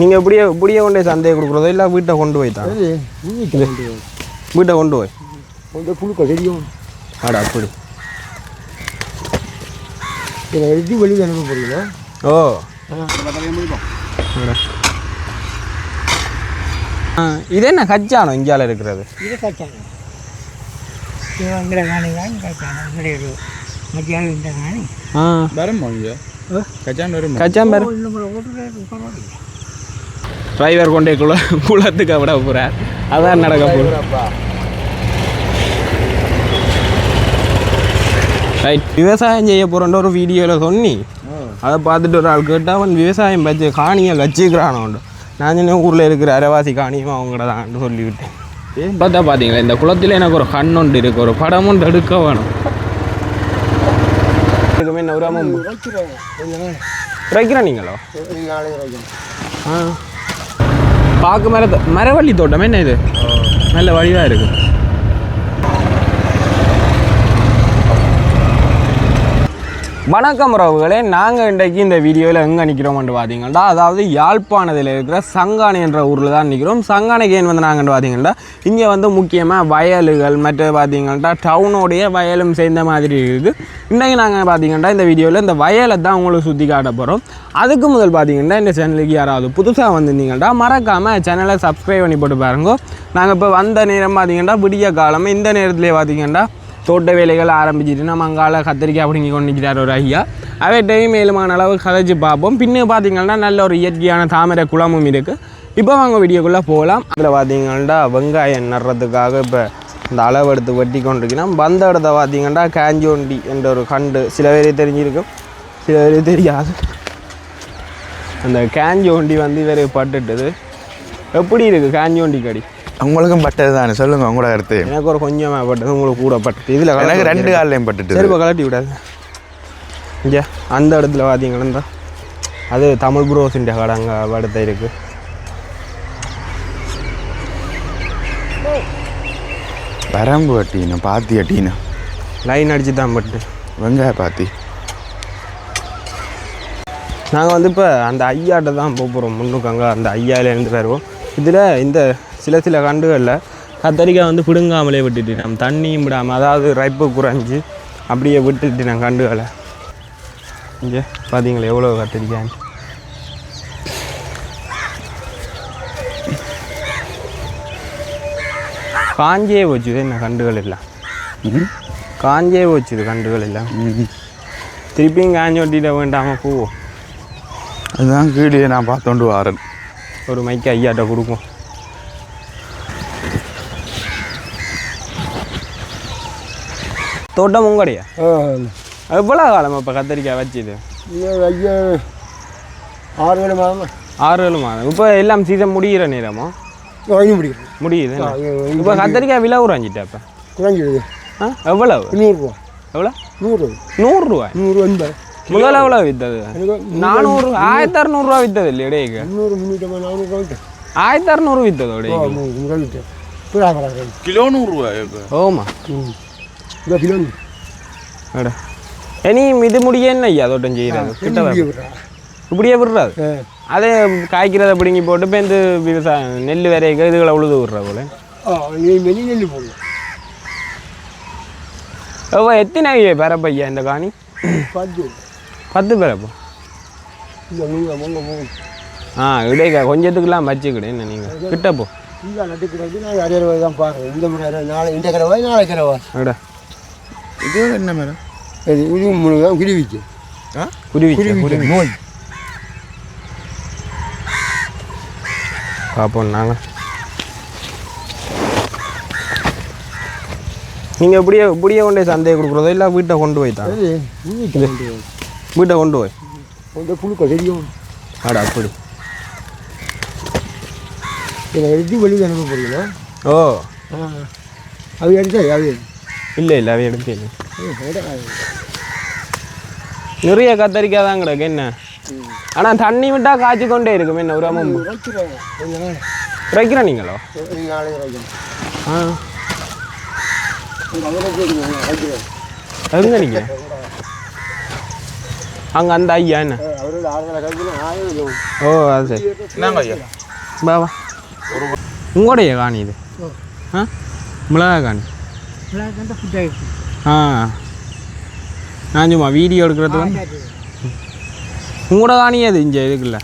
நீங்கள் இப்படியே இப்படியே கொண்டு போய் சந்தையை கொடுக்குறதோ இல்லை வீட்டை கொண்டு போய் தான் வீட்டை கொண்டு போய். வீட்டை கொண்டு போய்? கொண்டு புழுக்க தெரியும். ஆடா அப்படி. எழுதி வெளியில் அனுப்ப போறீங்களா? ஓ. இது என்ன கச்சானம் இந்தியாவில் இருக்கிறது? இது கச்சாங்க இது எங்கட காணி தான் கச்சாங்க எங்கடைய ஒரு மத்தியானம் இந்த காணி. ஆ. வருமா இங்கே? கச்சான் வருமா கச்சான் பரவாயில்ல டிரைவர் கொண்டே குள குளத்துக்கு விட போகிறார் அதான் நடக்க போகுது. ரைட் விவசாயம் செய்ய போகிறோன்ற ஒரு வீடியோவில் சொன்னி. அதை பார்த்துட்டு ஒரு ஆள் கேட்டால் அவன் விவசாயம் பற்றி காணியை வச்சுக்கிறானோண்டு நான் சொன்னேன் ஊரில் இருக்கிற அரைவாசி காணியும் அவங்கள தான் சொல்லிவிட்டேன். பார்த்தா பார்த்தீங்களா இந்த குளத்தில் எனக்கு ஒரு கண் ஒன்று இருக்கு ஒரு படம் ஒன்று எடுக்க வேணும். வைக்கிறேன் நீங்களோ? ஆ. பாக்கு மர மரவள்ளி தோட்டம். என்ன இது? நல்ல வழியாக இருக்கு. வணக்கம் உறவுகளே நாங்கள் இன்றைக்கு இந்த வீடியோவில் எங்கே நிற்கிறோம்னு பார்த்தீங்கன்னா அதாவது யாழ்ப்பாணத்தில் இருக்கிற சங்கானை என்ற ஊரில் தான் நிற்கிறோம் சங்கானைக்கு ஏன் வந்து நாங்கள் பார்த்தீங்கன்னா இங்கே வந்து முக்கியமாக வயல்கள் மற்ற பார்த்தீங்கன்னா டவுனோடைய வயலும் சேர்ந்த மாதிரி இருக்குது. இன்றைக்கு நாங்கள் பார்த்தீங்கன்னா இந்த வீடியோவில் இந்த வயலை தான் உங்களுக்கு சுற்றி காட்ட போகிறோம் அதுக்கு முதல் பார்த்தீங்கன்னா இந்த சேனலுக்கு யாராவது புதுசாக வந்திருந்தீங்கன்னா மறக்காமல் சேனலை சப்ஸ்கிரைப் பண்ணி போட்டு பாருங்க. நாங்கள் இப்போ வந்த நேரம் பார்த்தீங்கன்னா விடிய காலம் இந்த நேரத்திலே பார்த்தீங்கன்னா தோட்ட வேலைகள் ஆரம்பிச்சிட்டு நம்ம அங்கால கத்திரிக்காய் அப்படிங்கி கொண்டு ஒரு ஐயா. அவர்கிட்டையும் மேலுமான அளவு கதைச்சு பார்ப்போம். பின்ன பார்த்தீங்கன்னா நல்ல ஒரு இயற்கையான தாமரை குளமும் இருக்குது இப்போ வாங்க வீடியோக்குள்ளே போகலாம் அதில் பார்த்தீங்கன்னா வெங்காயம் நடுறதுக்காக இப்போ இந்த அளவு எடுத்து வெட்டி கொண்டிருக்கணும் வந்த இடத்த பார்த்தீங்கன்னா காஞ்சோண்டி என்ற ஒரு கண்டு. சில பேரே தெரிஞ்சிருக்கும். சில பேரே தெரியாது. அந்த காஞ்சோண்டி வந்து இவர் பட்டுட்டுது. எப்படி இருக்குது காஞ்சோண்டி கடி? உங்களுக்கும் பட்டது தானே சொல்லுங்க உங்களோட கருத்து. எனக்கு ஒரு கொஞ்சமாக பட்டது உங்களுக்கு கூட பட்டது. இதில் எனக்கு ரெண்டு காலையும் பட்டுட்டு சரி கலட்டி விடாது. இங்கே அந்த இடத்துல பார்த்தீங்கன்னா அது தமிழ் ப்ரோஸிൻ്റെ கடை அங்கே அடுத்த இருக்குது வரம்பு கட்டினா பாத்தி கட்டினா லைன் அடிச்சு தான் பட்டு. வெங்காய பாத்தி. நாங்கள் வந்து இப்போ அந்த ஐயாட்ட தான் போக போகிறோம் முன்னுக்கு அங்கே அந்த ஐயாயிலேருந்து வருவோம். இதில் இந்த சில சில கண்டுகளில் கத்தரிக்காய் வந்து பிடுங்காமலே விட்டுட்டு நம்ம தண்ணியும் விடாமல் அதாவது ரைப்பு குறைஞ்சி அப்படியே விட்டுட்டு நான் கண்டுகளை இங்கே பார்த்தீங்களா எவ்வளோ கத்திரிக்காய்? காஞ்சே போச்சு என்ன கண்டுகள் எல்லாம்? காஞ்சே போச்சு இது கண்டுகள் எல்லாம் திருப்பியும் காஞ்சி ஒட்டிட வேண்டாமல் போவோம் அதுதான் கீழே நான் பார்த்தோண்டு வாரேன். ஒரு மைக்கு ஐயாட்ட கொடுக்கும் தோட்டம் உங்கடையா? ஆ. எவ்வளோ காலம் இப்போ கத்திரிக்காய் வச்சுது? ஆறு ஏழு மாதமா. ஆறு ஏழு மாதம். இப்போ எல்லாம் சீசன் முடிகிற நேரமோ? முடியுது இது- இப்போ கத்திரிக்காய் விலை குறைஞ்சிட்டா இப்போ? குறைஞ்சிடுது. ஆ எவ்வளவு? நூறுரூவா. எவ்வளோ நூறு. நூறுரூவா? நூறு எண்பது முதல்ல எவ்வளோ வித்தது? நானூறு ஆயிரத்தி அறநூறுவா வித்தது இல்லை முந்நூற்றம்பது ரூபாய்க்கு ஆயிரத்தி அறநூறு வித்தது கிலோ நூறுரூவா ஓமா கிலோ அட. இனியும் இது முடிய என்ன ஐயா தோட்டம் செய்கிறது கிட்ட இப்படியே விடுறாது அதே காய்க்கிறத பிடுங்கி போட்டு இப்போ இந்த விவசாயம் நெல் விரைக்க இதுகளை உழுது விடுற போல. நெல் போடணும். எவ்வளோ எத்தனை பிறப்பையா இந்த காணி? பார்த்து பத்து பிறப்பு ஆ இடைக்கா கொஞ்சத்துக்குலாம் வச்சுக்கிடு என்ன நீங்கள் கிட்ட போ. இந்த நட்டுக்கிறது நான் அரையறை தான் பார்க்குறேன் இந்த முறை அரை- நாளை இந்த கிழவா நாளை கிழவா அட. இது என்ன மேடம்? இது இது தான் குருவிக்கு ஆ? குருவி குருவிக்கு நோய். பார்ப்போம் நாங்கள் நீங்கள் இப்படியே இப்படியே கொண்டு போய் சந்தையை கொடுக்குறதோ இல்லை வீட்டை கொண்டு போய் தான்? அது வீட்டை கொண்டு போய். அந்த புழுக்க தெரியும். அட அப்படி. இதை எழுதி வெளியில் அனுப்ப போறீங்களா? ஓ. அது எடுத்தா அது இல்லை இல்லை அவை எடுத்து இல்லை நிறைய கத்தரிக்காய் தான் கிடக்கு என்ன ஆனால் தண்ணி விட்டா காய்ச்சி கொண்டே இருக்கும் என்ன ஒரு அம்மம்பு வைக்கிறேன் கொஞ்சம் நேரம் குறைக்கிற நீங்களோ? ஆ. எங்க நீங்கள் அங்கே அந்த ஐயா என்ன? ஓ அது சரி. என்னங்க ஐயா? வா வா. உங்களுடைய காணி இது. ஆ? மிளகா காணி. கண்ட ஃபுட்டாக ஆ. நான் சும்மா வீடியோ எடுக்கிறது வந்து உங்களோட காணி அது இங்கே இதுக்குல்ல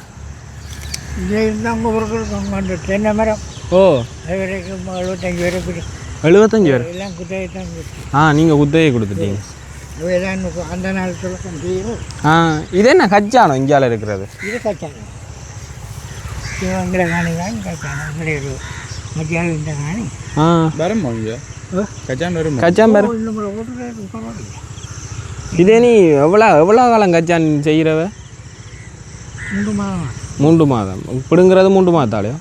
இங்கே பொருட்கள் அந்த தென்னை மரம்? ஓ. வரைக்கும் எழுபத்தஞ்சு வரைக்கும் எழுபத்தஞ்சு பேர்? எல்லாம் குத்தகை தான் ஆ நீங்கள் குத்தகையை கொடுத்துட்டீங்க. அந்த நாள் ஆ இது என்ன கச்சானம் இந்தியாவில் இருக்கிறது? இது கச்சாங்க இவங்கிற காணி தான் கிடையாது மத்தியானம் இந்த காணி. ஆ. வருமா வருமா பேர் இதே நீ எவ்வளோ எவ்வளோ காலம் கச்சான் செய்கிறவ மூன்று மாதம் மூன்று மாதம் பிடுங்கிறது மூன்று மாதத்தாலையோ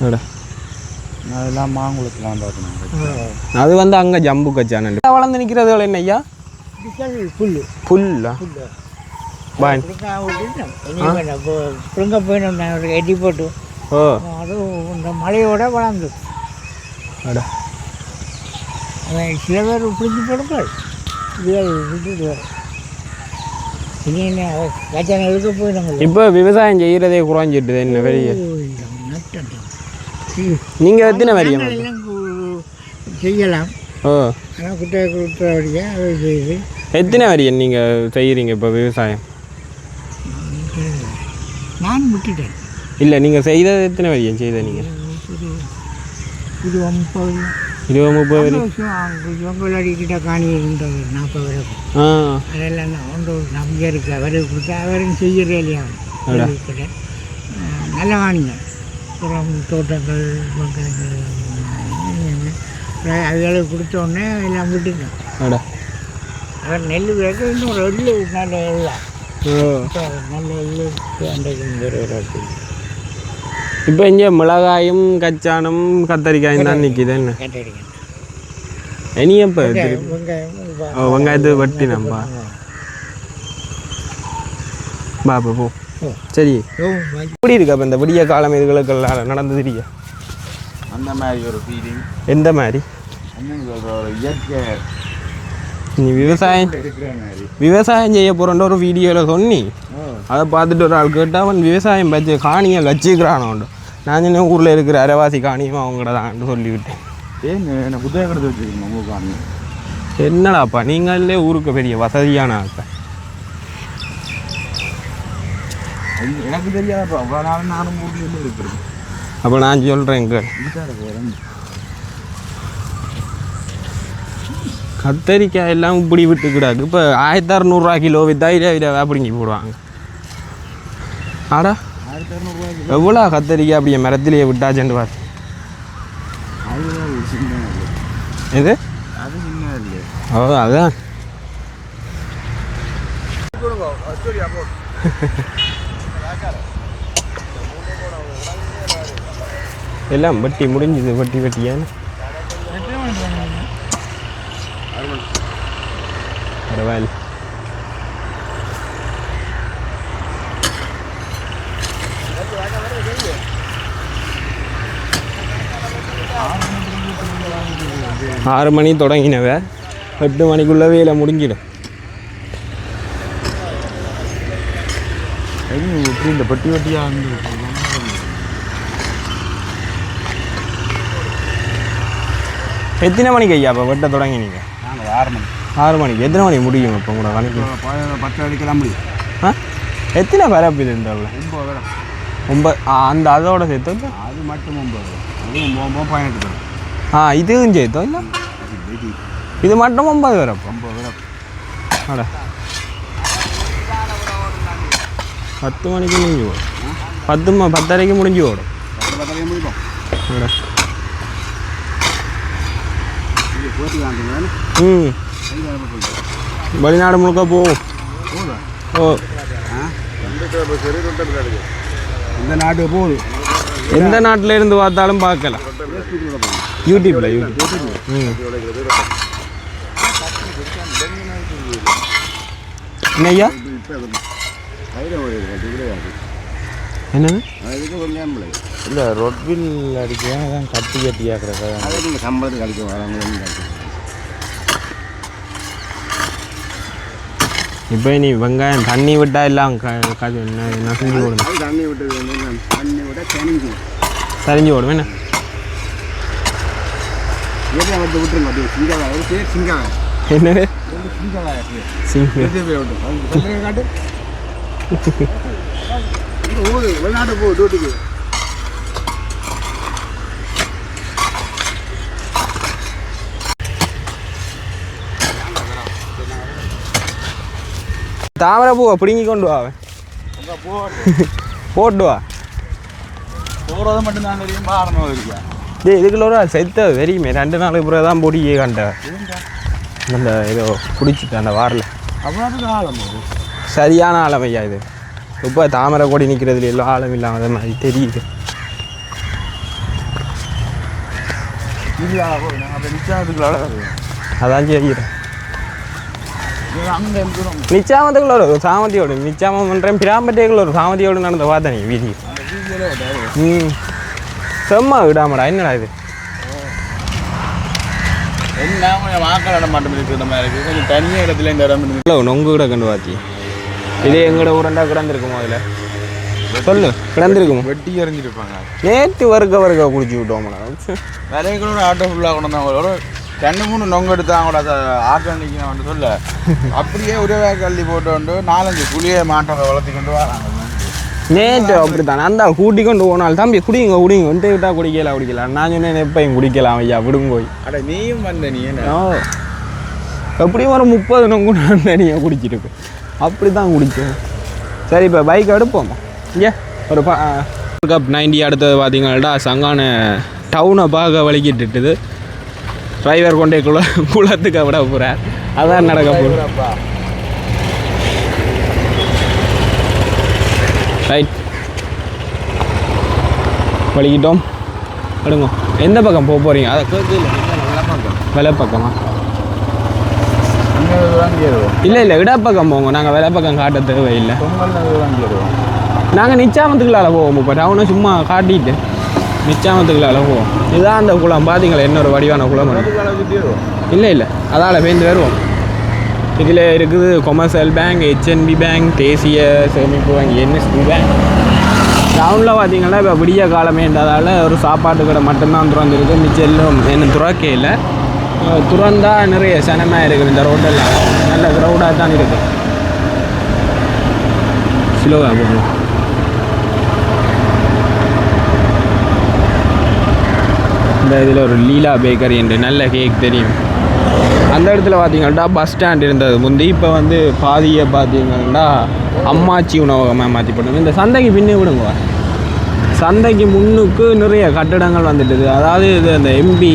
எடா அதெல்லாம் மாங்குளத்துலாம் பார்க்கணும் அது வந்து அங்கே ஜம்பு கச்சான் வளர்ந்து நிற்கிறது என்ன ஐயா புல்லு புல்லா நான் ஒரு எட்டி போட்டு ஓ. அதுவும் இந்த மழையோட வளர்ந்து சில பேர் பிடிச்சி போயிடும் இப்போ விவசாயம் செய்கிறதே குறைஞ்சிட்டுது என்ன வெளியே நீங்கள் எத்தனை வரியம் செய்யலாம் ஓ ஆனால் குட்டை அதை செய்து. எத்தனை வரியன் நீங்கள் செய்கிறீங்க இப்போ விவசாயம்? நான் விட்டுட்டேன். இல்லை நீங்கள் செய்தது எத்தனை வரியன் செய்த நீங்கள் இது முப்பது இருபது முப்பது வரி? இவங்களடி கிட்ட காணி இருந்தது நாற்பது வரைக்கும் ஆ. அதெல்லாம் ஒன்று நம்பிக்கை இருக்கு. அவருக்கு கொடுத்தா அவரும் செய்யறே இல்லையா? நல்ல காணிங்க அப்புறம் தோட்டங்கள் வெங்காயங்கள் அப்புறம் அதுகளுக்கு கொடுத்த உடனே எல்லாம் விட்டுட்டேன். அடா அவர் நெல் விளைக்க இன்னும் ஒரு எள்ளு நல்ல எல்லாம் இப்போ இங்கே மிளகாயும் கச்சானும் கத்தரிக்காயும் தான் நிற்கிது என்ன? கேட்டிருக்கேன் இனி எப்போ திருப்பி? வெங்காயம் ஓ வெங்காயத்தை வெட்டி நம்பா பாப்பா போ. சரி. எப்படி இருக்கு அப்போ இந்த விடிய காலம் இதுகளுக்கெல்லாம் நடந்தது இல்லையா? அந்த மாதிரி ஒரு ஃபீலிங் எந்த மாதிரி? இயற்கை நீ விவசாயம் விவசாயம் செய்ய போகிறன்ற ஒரு வீடியோவில் சொன்னி. அதை பார்த்துட்டு ஒரு ஆள் கேட்டால் அவன் விவசாயம் பற்றி காணியை வச்சுக்கிறானோண்டு நான் சின்ன ஊரில் இருக்கிற அரைவாசி காணியும் அவங்கள தான் சொல்லிவிட்டேன் ஏன் என்ன புத்தகம் எடுத்து வச்சுருக்கணும் உங்கள் காணி? என்னடாப்பா நீங்களே ஊருக்கு பெரிய வசதியான ஆட்கள். எனக்கு தெரியாதப்பா அவ்வளோ நாள் நானும் ஊர்லேருந்து இருக்கிறேன். அப்போ நான் சொல்கிறேன் கேள். கத்தரிக்காய் எல்லாம் இப்படி விட்டு கிடாது இப்போ ஆயிரத்தி அறநூறுரூவா கிலோ வித்தா இதை அப்படிங்கி போடுவாங்க. ஆடா. எவ்வளோ கத்தரிக்காய் அப்படியே மரத்திலேயே விட்டாச்சுன்னு பாரு. இது ஓ அதான் எல்லாம் வட்டி முடிஞ்சுது வட்டி வட்டியான்னு. பரவாயில்ல ஆறு மணி தொடங்கினவ எட்டு மணிக்குள்ள வேலை முடிஞ்சிடும் இந்த பட்டி வட்டியாக இருந்து எத்தனை மணிக்கு ஐயா இப்போ வெட்ட தொடங்கினீங்க நாங்கள் ஆறு மணி ஆறு மணிக்கு எத்தனை மணி முடியும் இப்போ கூட கணக்கு பத்து அடிக்கலாம் முடியும். ஆ? எத்தனை பரப்பு இது இந்த அளவுல? ஒம்பது ஒன்பது ஆ அந்த அதோட சேர்த்தோ அது மட்டும் ஒம்பது அதுவும் ஒம்பது பதினெட்டு பேர். ஆ இதுவும் சேர்த்தோ இல்லை இது மட்டும் ஒன்பது வரப்போ ஒம்பது வேலை அட. பத்து மணிக்கு முடிஞ்சு ஓடும் பத்து ம பத்தரைக்கு முடிஞ்சு ஓடும் பத்து பத்தரையும் முடிப்போம். ம். வெளிநாடு முழுக்க போகும் போதும் ஓ. இந்த நாட்டுக்கு போகுது. எந்த நாட்டில் இருந்து பார்த்தாலும் பார்க்கலாம். யூடியூப்ல யூடியூப் என்ன என்னது? இல்லை ரொட்வில் அடிக்கிறேன் அதான் கட்டி கட்டி நீங்கள் சம்பளத்துக்கு அடிக்க வராங்க இப்போ நீ வெங்காயம் தண்ணி விட்டா எல்லாம் ஓடும் அது தண்ணி விட்டது தண்ணி விட தெரிஞ்சு சரிஞ்சு ஓடும் என்ன ஏரியா வந்து விட்டுருங்க அப்படியே சிங்காவா ஒரு பேர் சிங்காவா என்னது ரெண்டு சிங்காவா சிங்க காட்டு ஊரு வெளிநாட்டு போ டியூட்டிக்கு தாமரை பூவை பிடுங்கி கொண்டு வா. போட்டு வா போகிறது மட்டும்தான் தெரியும் பாடணும் இருக்கா டேய் இதுக்குள்ள ஒரு செத்த வெறியுமே ரெண்டு நாளுக்கு பிறகு தான் பொடியே கண்ட அந்த ஏதோ பிடிச்சிட்டு அந்த வாரில் சரியான ஆழம் ஐயா இது இப்போ தாமரை கொடி நிற்கிறதுல எல்லாம் ஆழம் இல்லாத மாதிரி தெரியுது அதான் தெரியுறேன் ஒரு சாமந்தியோடு நடந்த பார்த்தேன் நீ வீதி அந்த வீதியில் ம் செம்ம விடாமடா என்னடா இது என்ன வாக்கள் இடம் மட்டும் இருக்குது கொஞ்சம் தனியாக இடத்துல இந்த இடம் இருக்கு இல்லை நொங்கு கூட கண்டு பாத்தி இதே எங்கட ஊரண்டா கிடந்திருக்குமோ அதில் சொல்லு கிடந்திருக்குமோ வெட்டி எறிஞ்சிருப்பாங்க நேற்று வறுக்க வறுக்க குடிச்சு விட்டோம்டா விலைகள் ஒரு ஆட்டோ ஃபுல்லாக கொண்டு வந்தாங்க ரெண்டு மூணு நொங்கு எடுத்தாங்க கூட அதை ஆட்டோ நிற்கணும் சொல்ல அப்படியே ஒரே கள்ளி போட்டு கொண்டு நாலஞ்சு புளியை மாட்டை வளர்த்தி கொண்டு வராங்க நேற்று அப்படித்தானே அந்த ஆள் கூட்டி கொண்டு போனால் தம்பி குடிங்க குடிங்க வந்துட்டு விட்டா குடிக்கல குடிக்கலாம் நான் சொன்னேன் எப்பயும் குடிக்கலாம் ஐயா விடுங்க போய் அட நீயும் வந்த நீ எப்படியும் ஒரு முப்பது நொங்கு நான் தனியாக குடிச்சிருக்கு அப்படி தான் குடித்தேன் சரி இப்போ பைக் எடுப்போம் இங்கே ஒரு பா கப் நைன்டி அடுத்தது பார்த்தீங்கன்னா சங்கான டவுனை பார்க்க வலிக்கிட்டுட்டுது டிரைவர் கொண்டே குள குளத்துக்கு விட போகிறார் அதான் நடக்க அப்பா. ரைட் வலிக்கிட்டோம். எடுங்க எந்த பக்கம் போக போகிறீங்க அதை வெலை பக்கமா. இல்லை இல்லை. இடப்பக்கம் போங்க. நாங்கள் வெலை பக்கம் காட்ட தேவையில்லை. நாங்கள் நிச்சாமத்துக்குள்ளால போவோம் இப்போ டவுனை சும்மா காட்டிட்டு. நிச்சாமத்துக்குள்ளால அழகுவோம் இதுதான் அந்த குளம். பார்த்தீங்களா என்ன ஒரு வடிவான குளம் இல்லை இல்லை. அதால் பேருந்து வருவோம். இதில் இருக்குது கொமர்ஷியல் பேங்க் ஹெச்என்பி பேங்க் தேசிய சேமிப்பு வங்கி என்எஸ்பி பேங்க் டவுனில் பார்த்தீங்கன்னா இப்போ விடிய காலமேன்றதால ஒரு சாப்பாட்டு கடை மட்டும்தான் திறந்துருக்கு. மிச்சம் எல்லாம் என்ன இல்லை. துறந்தால் நிறைய சனமாக இருக்குது இந்த ரோட்டெல்லாம் நல்ல க்ரௌடாக தான் இருக்குது. ஸ்லோவாக போகணும். இந்த இதில் ஒரு லீலா பேக்கரி என்று நல்ல கேக் தெரியும். அந்த இடத்துல பார்த்தீங்கன்னா பஸ் ஸ்டாண்ட் இருந்தது. முந்தி இப்போ வந்து பாதியை பார்த்தீங்கன்னா அம்மாச்சி உணவகமாக மாற்றி போட்டோம் இந்த சந்தைக்கு பின்னே விடுங்க. சந்தைக்கு முன்னுக்கு நிறைய கட்டடங்கள் வந்துட்டுது. அதாவது இது அந்த எம்பி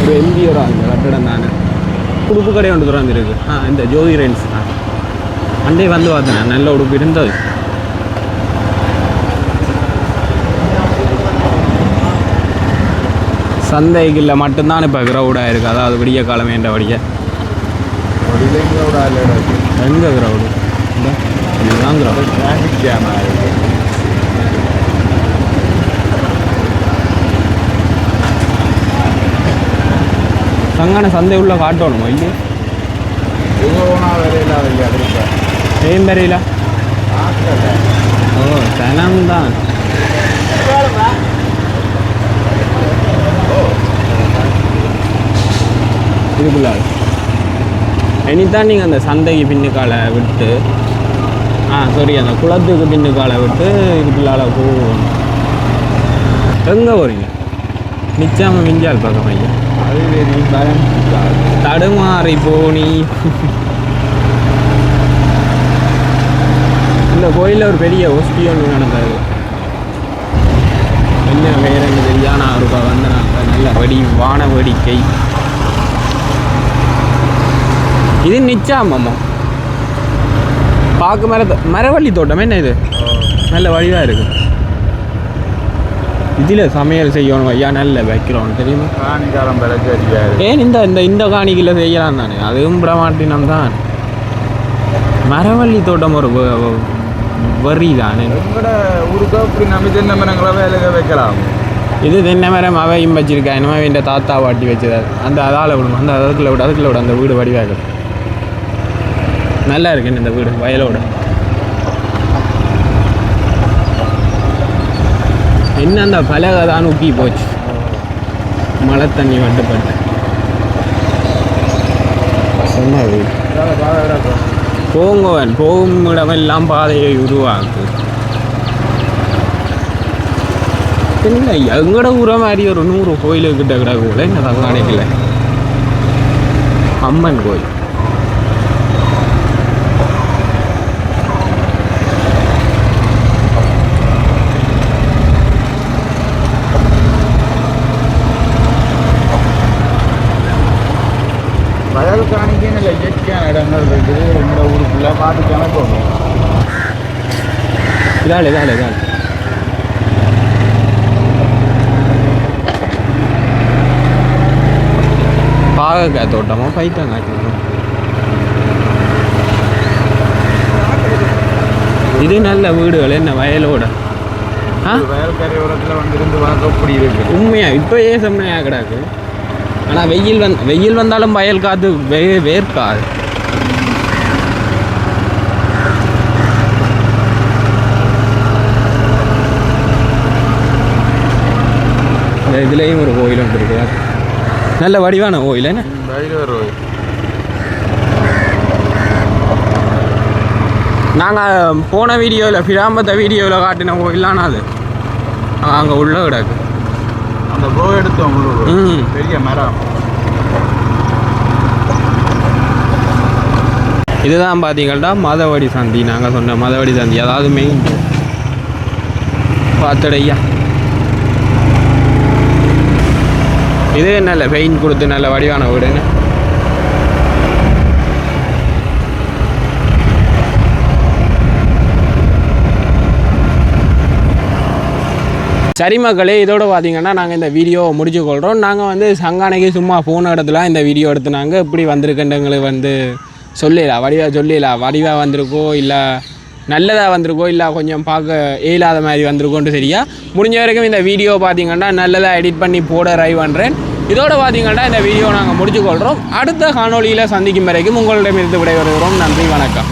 ஒரு எம்பியோட அந்த கட்டடம் தானே. உடுப்பு கடை ஒன்று திறந்துருக்கு. ஆ இந்த ஜோதி ரென்ஸ் தான். அண்டே வந்து பார்த்தேன். நல்ல உடுப்பு இருந்தது. சந்தைகளில் மட்டும்தான் இப்போ க்ரௌடாக இருக்குது அதாவது விடிய காலம் வேண்டபடிய எங்கே க்ரௌடு இதுதான் க்ரௌடு டிராஃபிக் ஜாம் சங்கான சந்தை உள்ள காட்டணுமா? இல்லையே. ஏன் ஆக்கல ஓ சனம் தான் இதுக்குள்ள இனித்தான் நீங்கள் அந்த சந்தைக்கு பின்னுக்கால விட்டு ஆ சாரி அந்த குளத்துக்கு பின்னுக்கால விட்டு இதுக்குள்ளால போகணும். எங்கே போகிறீங்க நிச்சயமாக மிஞ்சால் பக்கம் ஐயா. அது தடுமாறி போனி இந்த கோயிலில் ஒரு பெரிய ஒஸ்டி ஒன்று நடந்தது. என்ன வேற என்ன தெரியாத. ரூபா வந்தனாங்க நல்ல வெடி வான வேடிக்கை இது நிச்சாமம்மா பார்க்க மர மரவள்ளி தோட்டம். என்ன இது? நல்ல வடிவாக இருக்கு. இதில் சமையல் செய்யணும் ஐயா நல்ல வைக்கிறோம் தெரியுமா? காணிக்காலம் ஏன் இந்த இந்த இந்த காணிக்கையில் செய்யலாம் தானே? அதுவும் பிரமாட்டினம் தான் மரவள்ளி தோட்டம் ஒரு வ- வ- வெறி தானே? வைக்கலாம். இது தென்னை மரம் அவையும் வச்சிருக்கா. என்னமோ என் தாத்தா வாட்டி வச்சது அந்த அதால் விடும் அந்த அதுக்குள்ள விட அதுக்குள்ள விட. அந்த வீடு வடிவாக நல்லா இருக்கு இந்த வீடு வயலோட. என்ன அந்த பலகை தான் உப்பி போச்சு. மழை தண்ணி வந்துப்பட்டு போங்கவன் போகும் இடமெல்லாம் பாதையை உருவாக்கு. என்ன எங்கட ஊரை மாதிரி ஒரு நூறு கோயிலுக்கிட்ட கிட்ட கூட என்ன தங்கானைக்கல அம்மன் கோயில் வயல் காணிக்கே நல்ல இயற்கையான இடங்கள் இருக்குது எங்கட ஊருக்குள்ள பார்த்து கணக்கும் இதாள் இதாள் இதாள் பாகக்காய் தோட்டமா பைத்தங்காய் தோட்டம் இது நல்ல வீடுகள் என்ன வயலோட? ஆ? வயல் கரையோரத்தில் வந்து இருந்து பார்க்க அப்படி இருக்கு? உண்மையா இப்போ ஏன் செம்மையாக கிடக்கு? ஆனால் வெயில் வந் வெயில் வந்தாலும் வயல் காத்து வே வேர்க்காது. இதுலேயும் ஒரு கோயில் ஒன்று இருக்கு. நல்ல வடிவான கோயில் என்ன? நாங்கள் போன வீடியோவில் பிராம்பத்த வீடியோவில் காட்டின கோயிலான அது. அங்கே உள்ள கிடக்கு. அந்த ப்ரோ எடுத்தோம் பெரிய மரம். இதுதான் பார்த்தீங்கன்னா மதவடி சந்தி. நாங்கள் சொன்ன மதவடி சந்தி. அதாவது மெயின் பார்த்துடையா இது நல்ல பெயிண்ட் கொடுத்து நல்ல வடிவான வீடுன்னு சரி மக்களே இதோட பார்த்தீங்கன்னா நாங்கள் இந்த வீடியோ முடிச்சு கொள்கிறோம் நாங்கள் வந்து சங்கானைக்கு சும்மா ஃபோன் இடத்துல இந்த வீடியோ எடுத்து நாங்கள் இப்படி வந்திருக்கின்றங்களுக்கு வந்து சொல்லிடலாம். வடிவாக சொல்லிடலாம். வடிவாக வந்திருக்கோ இல்லை நல்லதாக வந்திருக்கோ இல்லை கொஞ்சம் பார்க்க இயலாத மாதிரி வந்திருக்கோன்ட்டு சரியா? முடிஞ்ச வரைக்கும் இந்த வீடியோ பார்த்தீங்கன்னா நல்லதாக எடிட் பண்ணி போட ட்ரை பண்ணுறேன் இதோட பார்த்தீங்கன்னா இந்த வீடியோ நாங்கள் முடிச்சு கொள்கிறோம் அடுத்த காணொலியில் சந்திக்கும் வரைக்கும் உங்களிடமிருந்து விடைபெறுகிறோம். நன்றி வணக்கம்.